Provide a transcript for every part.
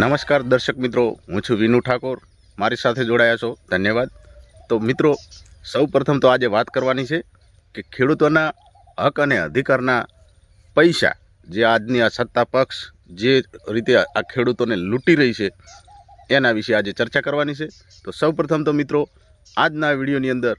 નમસ્કાર દર્શક મિત્રો, હું છું વિનુ ઠાકોર. મારી સાથે જોડાયા છો. ધન્યવાદ. તો મિત્રો સૌ પ્રથમ તો આજે વાત કરવાની છે કે ખેડૂતોના હક અને અધિકારના પૈસા, જે આજની આ સત્તા પક્ષ જે રીતે આ ખેડૂતોને લૂંટી રહી છે, એના વિશે આજે ચર્ચા કરવાની છે. તો સૌ પ્રથમ તો મિત્રો, આજના વિડીયોની અંદર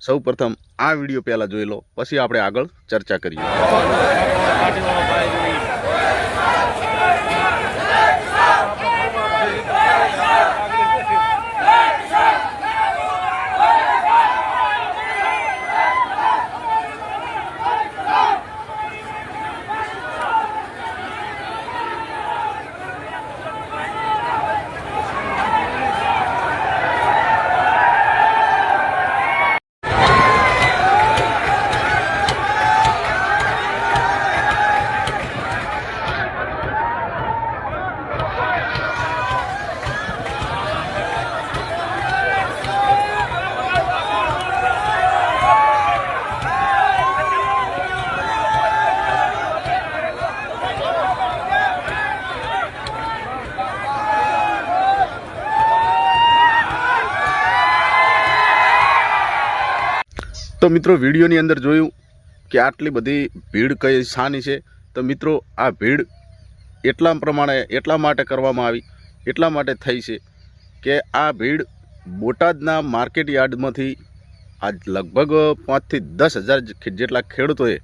સૌ પ્રથમ આ વીડિયો પહેલાં જોઈ લો. પછી આપણે આગળ ચર્ચા કરીએ. તો મિત્રો વિડીયોની અંદર જોયું કે આટલી બધી ભીડ કઈ શાની છે? તો મિત્રો, આ ભીડ એટલા પ્રમાણે, એટલા માટે કરવામાં આવી, એટલા માટે થઈ છે કે આ ભીડ બોટાદના માર્કેટ યાર્ડમાંથી આજ લગભગ પાંચથી દસ હજાર જેટલા ખેડૂતોએ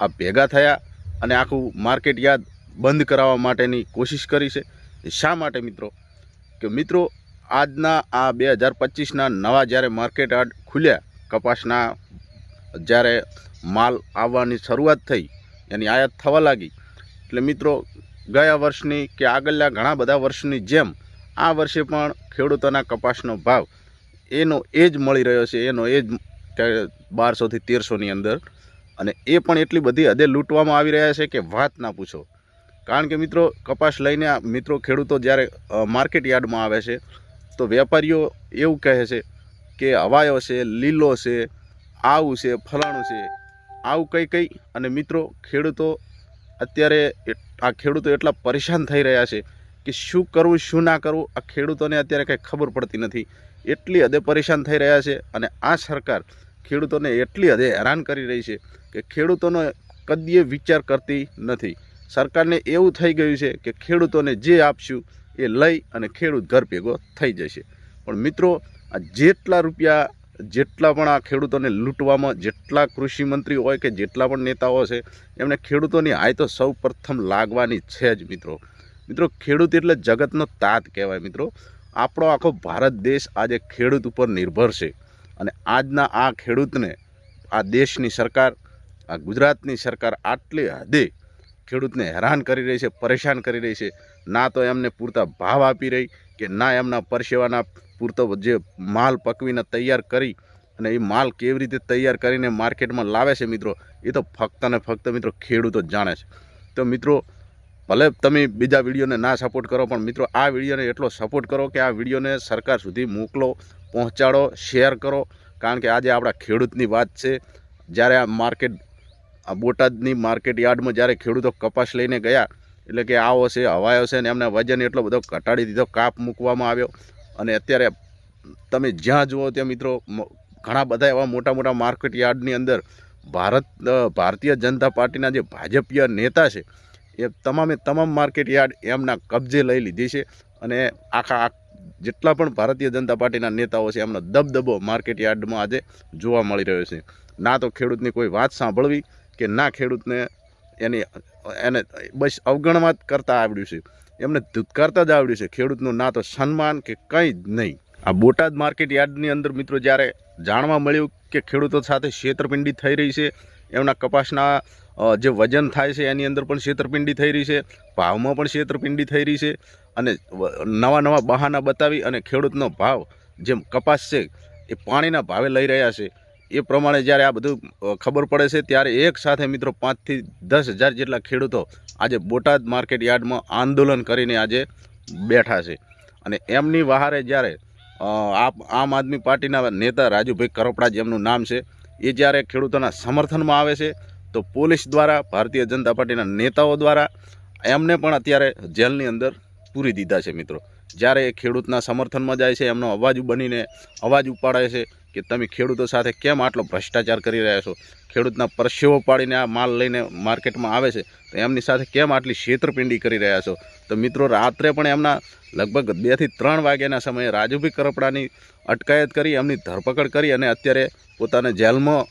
આ ભેગા થયા અને આખું માર્કેટ યાર્ડ બંધ કરાવવા માટેની કોશિશ કરી છે. શા માટે મિત્રો? કે મિત્રો, આજના આ બે હજાર પચીસના નવા જ્યારે માર્કેટ યાર્ડ ખુલ્યા, કપાસના જ્યારે માલ આવવાની શરૂઆત થઈ, એની આયાત થવા લાગી, એટલે મિત્રો ગયા વર્ષની કે આગળના ઘણા બધા વર્ષની જેમ આ વર્ષે પણ ખેડૂતોના કપાસનો ભાવ એનો એ જ મળી રહ્યો છે, એનો એ જ બારસોથી તેરસોની અંદર. અને એ પણ એટલી બધી હદે લૂંટવામાં આવી રહ્યા છે કે વાત ના પૂછો. કારણ કે મિત્રો, કપાસ લઈને મિત્રો ખેડૂતો જ્યારે માર્કેટ યાર્ડમાં આવે છે, તો વેપારીઓ એવું કહે છે કે હવાયો છે, લીલો છે, આવું છે, ફલાણું છે, આવું કંઈ કંઈ. અને મિત્રો, ખેડૂતો અત્યારે આ ખેડૂતો એટલા પરેશાન થઈ રહ્યા છે કે શું કરવું, શું ના કરવું, આ ખેડૂતોને અત્યારે કંઈ ખબર પડતી નથી. એટલી હદે પરેશાન થઈ રહ્યા છે અને આ સરકાર ખેડૂતોને એટલી હદે હેરાન કરી રહી છે કે ખેડૂતોનો કદીએ વિચાર કરતી નથી. સરકારને એવું થઈ ગયું છે કે ખેડૂતોને જે આપશું એ લઈ અને ખેડૂત ઘર ભેગો થઈ જશે. પણ મિત્રો, આ જેટલા રૂપિયા જેટલા પણ આ ખેડૂતોને લૂંટવામાં જેટલા કૃષિ મંત્રી હોય કે જેટલા પણ નેતાઓ છે, એમને ખેડૂતોની આય તો સૌ પ્રથમ લાગવાની છે જ મિત્રો. મિત્રો, ખેડૂત એટલે જગતનો તાત કહેવાય મિત્રો. આપણો આખો ભારત દેશ આજે ખેડૂત ઉપર નિર્ભર છે અને આજના આ ખેડૂતને આ દેશની સરકાર, આ ગુજરાતની સરકાર આટલી હદે ખેડૂતને હેરાન કરી રહી છે, પરેશાન કરી રહી છે. ના તો એમને પૂરતા ભાવ આપી રહી કે ના એમના પરસેવાના પૂરતો જે માલ પકવીને તૈયાર કરી અને એ માલ કેવી રીતે તૈયાર કરીને માર્કેટમાં લાવે છે મિત્રો, એ તો ફક્ત ને ફક્ત મિત્રો ખેડૂતો જાણે છે. તો મિત્રો, ભલે તમે બીજા વિડીયોને ના સપોર્ટ કરો, પણ મિત્રો આ વિડીયોને એટલો સપોર્ટ કરો કે આ વિડીયોને સરકાર સુધી મોકલો, પહોંચાડો શેર કરો. કારણ કે આજે આપણા ખેડૂતની વાત છે. જ્યારે આ માર્કેટ આ બોટાદની માર્કેટ યાર્ડમાં જ્યારે ખેડૂતો કપાસ લઈને ગયા, એટલે કે આવો છે, હવાયો છે ને એમને વજન એટલો બધો ઘટાડી દીધો, કાપ મૂકવામાં આવ્યો. અને અત્યારે તમે જ્યાં જુઓ ત્યાં મિત્રો ઘણા બધા એવા મોટા મોટા માર્કેટ યાર્ડની અંદર ભારત ભારતીય જનતા પાર્ટીના જે ભાજપીય નેતા છે, એ તમામે તમામ માર્કેટ યાર્ડ એમના કબજે લઈ લીધી છે. અને આખા જેટલા પણ ભારતીય જનતા પાર્ટીના નેતાઓ છે, એમનો દબદબો માર્કેટ યાર્ડમાં આજે જોવા મળી રહ્યો છે. ના તો ખેડૂતની કોઈ વાત સાંભળવી કે ના ખેડૂતને એની, એને બસ અવગણવા કરતાં આવડ્યું છે. એમને ધૂતકારતા જ આવડ્યું છે. ખેડૂતનું ના તો સન્માન કે કંઈ જ નહીં. આ બોટાદ માર્કેટ યાર્ડની અંદર મિત્રો જ્યારે જાણવા મળ્યું કે ખેડૂતો સાથે છેતરપિંડી થઈ રહી છે, એમના કપાસના જે વજન થાય છે એની અંદર પણ છેતરપિંડી થઈ રહી છે, ભાવમાં પણ છેતરપિંડી થઈ રહી છે અને નવા નવા બહાના બતાવી અને ખેડૂતનો ભાવ જેમ કપાસ છે એ પાણીના ભાવે લઈ રહ્યા છે. એ પ્રમાણે જ્યારે આ બધું ખબર પડે છે, ત્યારે એક સાથે મિત્રો પાંચથી દસ હજાર જેટલા ખેડૂતો આજે બોટાદ માર્કેટ યાર્ડમાં આંદોલન કરીને આજે બેઠા છે. અને એમની વહારે જ્યારે આમ આદમી પાર્ટીના નેતા રાજુભાઈ કરોપડા જેમનું નામ છે, એ જ્યારે ખેડૂતોના સમર્થનમાં આવે છે, તો પોલીસ દ્વારા, ભારતીય જનતા પાર્ટીના નેતાઓ દ્વારા એમને પણ અત્યારે જેલની અંદર પૂરી દીધા છે મિત્રો. જ્યારે એ ખેડૂતના સમર્થનમાં જાય છે, એમનો અવાજ બનીને અવાજ ઉપાડે છે કે તમે ખેડૂતો સાથે કેમ આટલો ભ્રષ્ટાચાર કરી રહ્યા છો? ખેડૂતના પરસેવો પાડીને આ માલ લઈને માર્કેટમાં આવે છે, તો એમની સાથે કેમ આટલી છેતરપિંડી કરી રહ્યા છો? તો મિત્રો, રાત્રે પણ એમના લગભગ બેથી ત્રણ વાગ્યાના સમયે રાજુભાઈ કરપડાની અટકાયત કરી, એમની ધરપકડ કરી અને અત્યારે પોતાને જેલમાં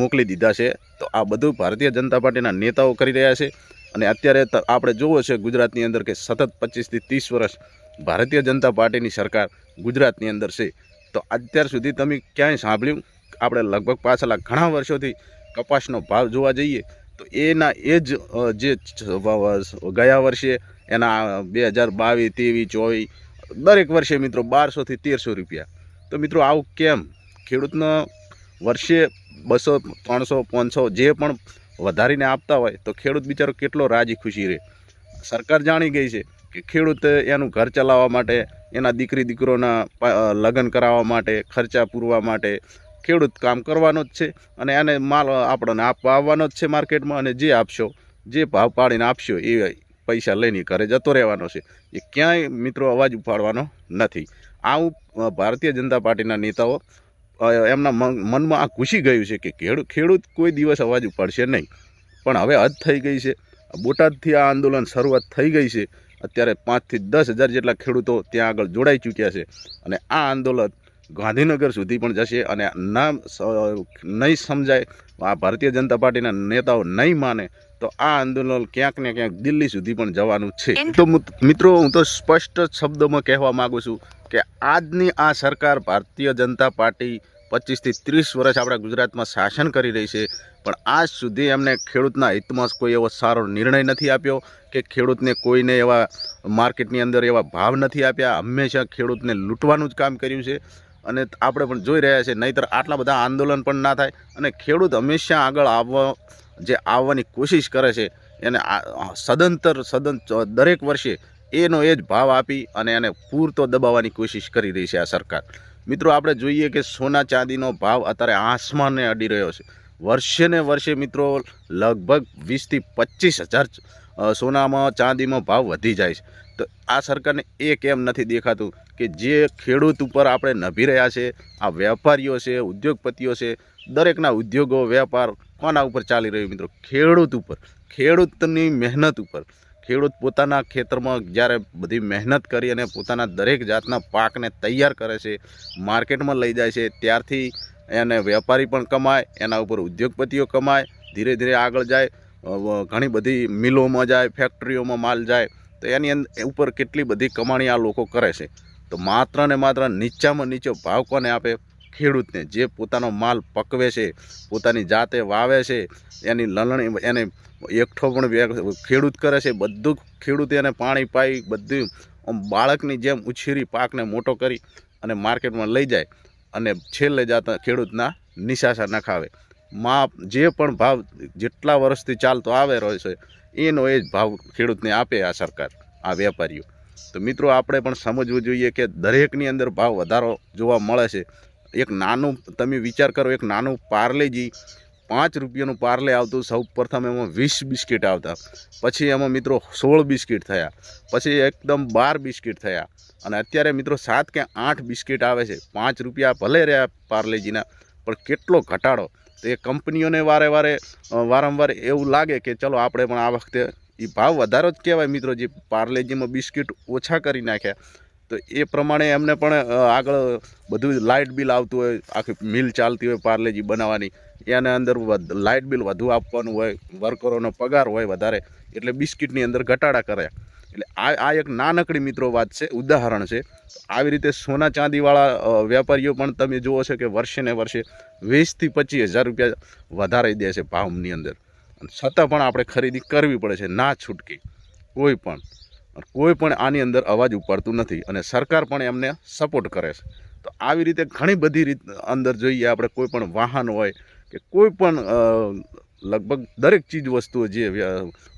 મોકલી દીધા છે. તો આ બધું ભારતીય જનતા પાર્ટીના નેતાઓ કરી રહ્યા છે અને અત્યારે આપણે જોવો છે ગુજરાતની અંદર કે સતત પચીસથી ત્રીસ વર્ષ ભારતીય જનતા પાર્ટીની સરકાર ગુજરાતની અંદર છે. તો અત્યાર સુધી તમે ક્યાંય સાંભળ્યું? આપણે લગભગ પાછલા ઘણા વર્ષોથી કપાસનો ભાવ જોવા જઈએ, તો એના એ જ જે ગયા વર્ષે એના બે હજાર બાવીસ, ત્રેવીસ, ચોવીસ, દરેક વર્ષે મિત્રો બારસોથી તેરસો રૂપિયા. તો મિત્રો આવું કેમ? ખેડૂતનો વર્ષે બસો, ત્રણસો, પાંચસો જે પણ વધારીને આપતા હોય, તો ખેડૂત બિચારો કેટલો રાજી ખુશી રહે. સરકાર જાણી ગઈ છે. ખેડૂત એનું ઘર ચલાવવા માટે, એના દીકરી દીકરોના લગ્ન કરાવવા માટે, ખર્ચા પૂરવા માટે ખેડૂત કામ કરવાનો જ છે અને એને માલ આપણને આપવા આવવાનો જ છે માર્કેટમાં અને જે આપશો, જે ભાવ પાડીને આપશો એ પૈસા લઈને ઘરે જતો રહેવાનો છે. એ ક્યાંય મિત્રો અવાજ ઉપાડવાનો નથી. આવું ભારતીય જનતા પાર્ટીના નેતાઓ એમના મન- મનમાં આ ઘૂસી ગયું છે કે ખેડૂત ખેડૂત કોઈ દિવસ અવાજ ઉપાડશે નહીં. પણ હવે હદ થઈ ગઈ છે. બોટાદથી આ આંદોલન શરૂઆત થઈ ગઈ છે. અત્યારે પાંચથી દસ હજાર જેટલા ખેડૂતો ત્યાં આગળ જોડાઈ ચૂક્યા છે. અને આ આંદોલન ગાંધીનગર સુધી પણ જશે અને ના સ- નહીં સમજાય આ ભારતીય જનતા પાર્ટીના નેતાઓ નહીં માને તો આ આંદોલન ક્યાંક ને ક્યાંક દિલ્હી સુધી પણ જવાનું છે. તો મિત્રો હું તો સ્પષ્ટ શબ્દોમાં કહેવા માગું છું કે આજની આ સરકાર ભારતીય જનતા પાર્ટી પચીસથી ત્રીસ વર્ષ આપણા ગુજરાતમાં શાસન કરી રહી છે. પણ આજ સુધી એમને ખેડૂતના હિતમાં કોઈ એવો સારો નિર્ણય નથી આપ્યો કે ખેડૂતને કોઈને એવા માર્કેટની અંદર એવા ભાવ નથી આપ્યા. હંમેશા ખેડૂતને લૂંટવાનું જ કામ કર્યું છે. અને આપણે પણ જોઈ રહ્યા છે, નહીંતર આટલા બધા આંદોલન પણ ના થાય. અને ખેડૂત હંમેશા આગળ આવવા, જે આવવાની કોશિશ કરે છે, એને સદંતર સદન દરેક વર્ષે એનો એ જ ભાવ આપી અને એને પૂરતો દબાવવાની કોશિશ કરી રહી છે આ સરકાર. મિત્રો, આપણે જોઈએ કે સોના ચાંદીનો ભાવ અત્યારે આસમાનને અડી રહ્યો છે. વર્ષે ને વર્ષે મિત્રો, લગભગ વીસથી પચીસ હજાર સોનામાં ચાંદીમાં ભાવ વધી જાય છે. તો આ સરકારને એ કેમ નથી દેખાતું કે જે ખેડૂત ઉપર આપણે નભી રહ્યા છે, આ વેપારીઓ છે, ઉદ્યોગપતિઓ છે, દરેકના ઉદ્યોગો, વેપાર કોના ઉપર ચાલી રહ્યું મિત્રો? ખેડૂત ઉપર. ખેડૂતની મહેનત ઉપર. ખેડૂત પોતાના ખેતરમાં જ્યારે બધી મહેનત કરી અને પોતાના દરેક જાતના પાકને તૈયાર કરે છે, માર્કેટમાં લઈ જાય છે, ત્યારથી એને વેપારી પણ કમાય, એના ઉપર ઉદ્યોગપતિઓ કમાય, ધીરે ધીરે આગળ જાય ઘણી બધી મિલોમાં જાય, ફેક્ટરીઓમાં માલ જાય, તો એની અંદર ઉપર કેટલી બધી કમાણી આ લોકો કરે છે. તો માત્ર ને માત્ર નીચામાં નીચો ભાવ કોને આપે? ખેડૂતને જે પોતાનો માલ પકવે છે, પોતાની જાતે વાવે છે, એની લલણી, એને એકઠો પણ ખેડૂત કરે છે, બધું ખેડૂત એને પાણી પાઈ, બધું આમ બાળકની જેમ ઉછેરી, પાકને મોટો કરી અને માર્કેટમાં લઈ જાય અને છેલ્લે જાતા ખેડૂતના નિશાસા નખાવે. માપ, જે પણ ભાવ જેટલા વર્ષથી ચાલતો આવે રહ્યો છે, એનો એ જ ભાવ ખેડૂતને આપે આ સરકાર, આ વેપારીઓ. તો મિત્રો, આપણે પણ સમજવું જોઈએ કે દરેકની અંદર ભાવ વધારો જોવા મળે છે. એક નાનું, તમે વિચાર કરો, એક નાનું પાર્લેજી પાંચ રૂપિયાનું પાર્લે આવતું, સૌ પ્રથમ એમાં વીસ બિસ્કિટ આવતા. પછી એમાં મિત્રો સોળ બિસ્કિટ થયા. પછી એકદમ બાર બિસ્કિટ થયા. અને અત્યારે મિત્રો સાત કે આઠ બિસ્કિટ આવે છે. પાંચ રૂપિયા ભલે રહ્યા પાર્લેજીના પણ કેટલો ઘટાડો. તો એ કંપનીઓને વારે વારે વારંવાર એવું લાગે કે ચલો આપણે પણ આ વખતે એ ભાવ વધારો જ કહેવાય મિત્રો, જે પાર્લેજીમાં બિસ્કિટ ઓછા કરી નાખ્યા. તો એ પ્રમાણે એમને પણ આગળ બધું લાઇટ બિલ આવતું હોય, આખી મિલ ચાલતી હોય, પાર્લેજી બનાવવાની, એના અંદર લાઇટ બિલ વધુ આપવાનું હોય, વર્કરોનો પગાર હોય વધારે, એટલે બિસ્કિટની અંદર ઘટાડા કર્યા. એટલે આ આ એક નાનકડી મિત્રો વાત છે, ઉદાહરણ છે. આવી રીતે સોના ચાંદીવાળા વેપારીઓ પણ તમે જુઓ છો કે વર્ષે ને વર્ષે વીસથી પચીસ હજાર રૂપિયા વધારાઈ દે છે ભાવની અંદર. છતાં પણ આપણે ખરીદી કરવી પડે છે, ના છૂટકી. કોઈ પણ. કોઈ પણ આની અંદર અવાજ ઉપાડતું નથી અને સરકાર પણ એમને સપોર્ટ કરે છે. તો આવી રીતે ઘણી બધી રીત અંદર જોઈએ આપણે કોઈ પણ વાહન હોય કે કોઈ પણ લગભગ દરેક ચીજ વસ્તુઓ જે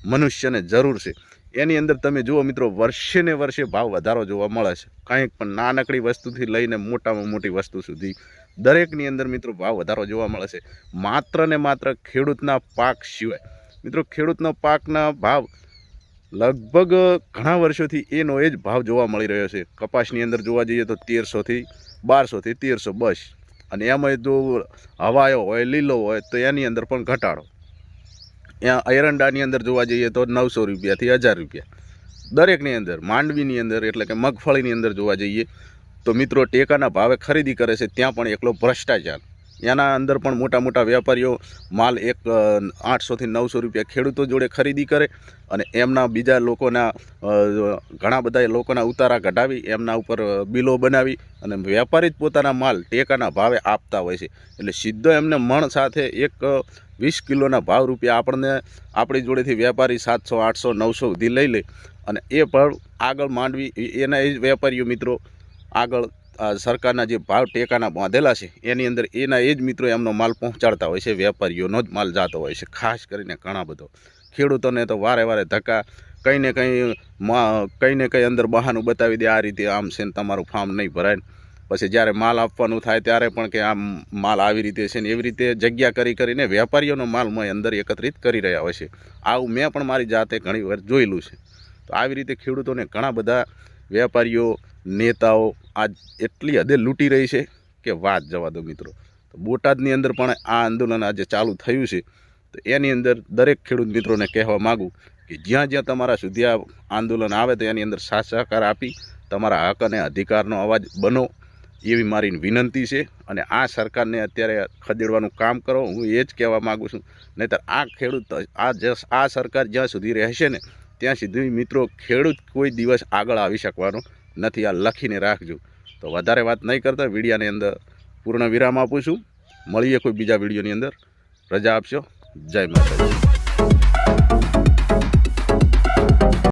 મનુષ્યને જરૂર છે, એની અંદર તમે જુઓ મિત્રો, વર્ષે ને વર્ષે ભાવ વધારો જોવા મળે છે. કંઈક પણ નાનકડી વસ્તુથી લઈને મોટામાં મોટી વસ્તુ સુધી દરેકની અંદર મિત્રો ભાવ વધારો જોવા મળે છે. માત્ર ને માત્ર ખેડૂતના પાક સિવાય. મિત્રો, ખેડૂતના પાકના ભાવ લગભગ ઘણા વર્ષોથી એનો એ જ ભાવ જોવા મળી રહ્યો છે. કપાસની અંદર જોવા જઈએ તો તેરસોથી બારસોથી તેરસો બસ. અને એમાં જો હવાયો હોય, લીલો હોય, તો એની અંદર પણ ઘટાડો. ત્યાં એરંડાની અંદર જોવા જઈએ તો નવસો રૂપિયાથી હજાર રૂપિયા. દરેકની અંદર, માંડવીની અંદર એટલે કે મગફળીની અંદર જોવા જઈએ તો મિત્રો ટેકાના ભાવે ખરીદી કરે છે, ત્યાં પણ એકલો ભ્રષ્ટાચાર. એના અંદર પણ મોટા મોટા વેપારીઓ માલ એક આઠસોથી નવસો રૂપિયા ખેડૂતો જોડે ખરીદી કરે અને એમના બીજા લોકોના ઘણા બધા લોકોના ઉતારા કઢાવી, એમના ઉપર બિલો બનાવી અને વેપારી જ પોતાના માલ ટેકાના ભાવે આપતા હોય છે. એટલે સીધો એમને મણ સાથે એક વીસ કિલોના ભાવ રૂપિયા આપણને આપણી જોડેથી વેપારી સાતસો, આઠસો, નવસો સુધી લઈ લે અને એ પણ આગળ માંડવી એના એ વેપારીઓ મિત્રો આગળ સરકારના જે ભાવ ટેકાના બાંધેલા છે, એની અંદર એના એ જ મિત્રો એમનો માલ પહોંચાડતા હોય છે, વેપારીઓનો જ માલ જાતો હોય છે, ખાસ કરીને ઘણા બધો. ખેડૂતોને તો વારે વારે ધક્કા, કંઈ ને કંઈ કંઈ ને કંઈ અંદર બહાનું બતાવી દે, આ રીતે આમ છે ને તમારું ફાર્મ નહીં ભરાય. પછી જ્યારે માલ આપવાનું થાય ત્યારે પણ કે આમ માલ આવી રીતે છે ને એવી રીતે જગ્યા કરી કરીને વેપારીઓનો માલ મેં અંદર એકત્રિત કરી રહ્યા હોય છે. આવું મેં પણ મારી જાતે ઘણી વાર જોયેલું છે. તો આવી રીતે ખેડૂતોને ઘણા બધા વેપારીઓ નેતાઓ આજ એટલી હદે લૂંટી રહી છે કે વાત જવા દો મિત્રો. તો બોટાદની અંદર પણ આ આંદોલન આજે ચાલુ થયું છે. તો એની અંદર દરેક ખેડૂત મિત્રોને કહેવા માગું કે જ્યાં જ્યાં તમારા સુધી આ આંદોલન આવે તો એની અંદર સાથ સહકાર આપી, તમારા હક અને અધિકારનો અવાજ બનો એવી મારી વિનંતી છે અને આ સરકારને અત્યારે ખદેડવાનું કામ કરો. હું એ જ કહેવા માગું છું. નહીંતર આ ખેડૂત આ આ સરકાર જ્યાં સુધી રહેશે ને, ત્યાં સુધી મિત્રો ખેડૂત કોઈ દિવસ આગળ આવી શકવાનો નથી, આ લખીને રાખજો. તો વધારે વાત નહીં કરતા, વિડીયાની અંદર પૂર્ણ વિરામ આપું છું. મળીએ કોઈ બીજા વિડીયોની અંદર. રજા આપશો. જય માતાજી.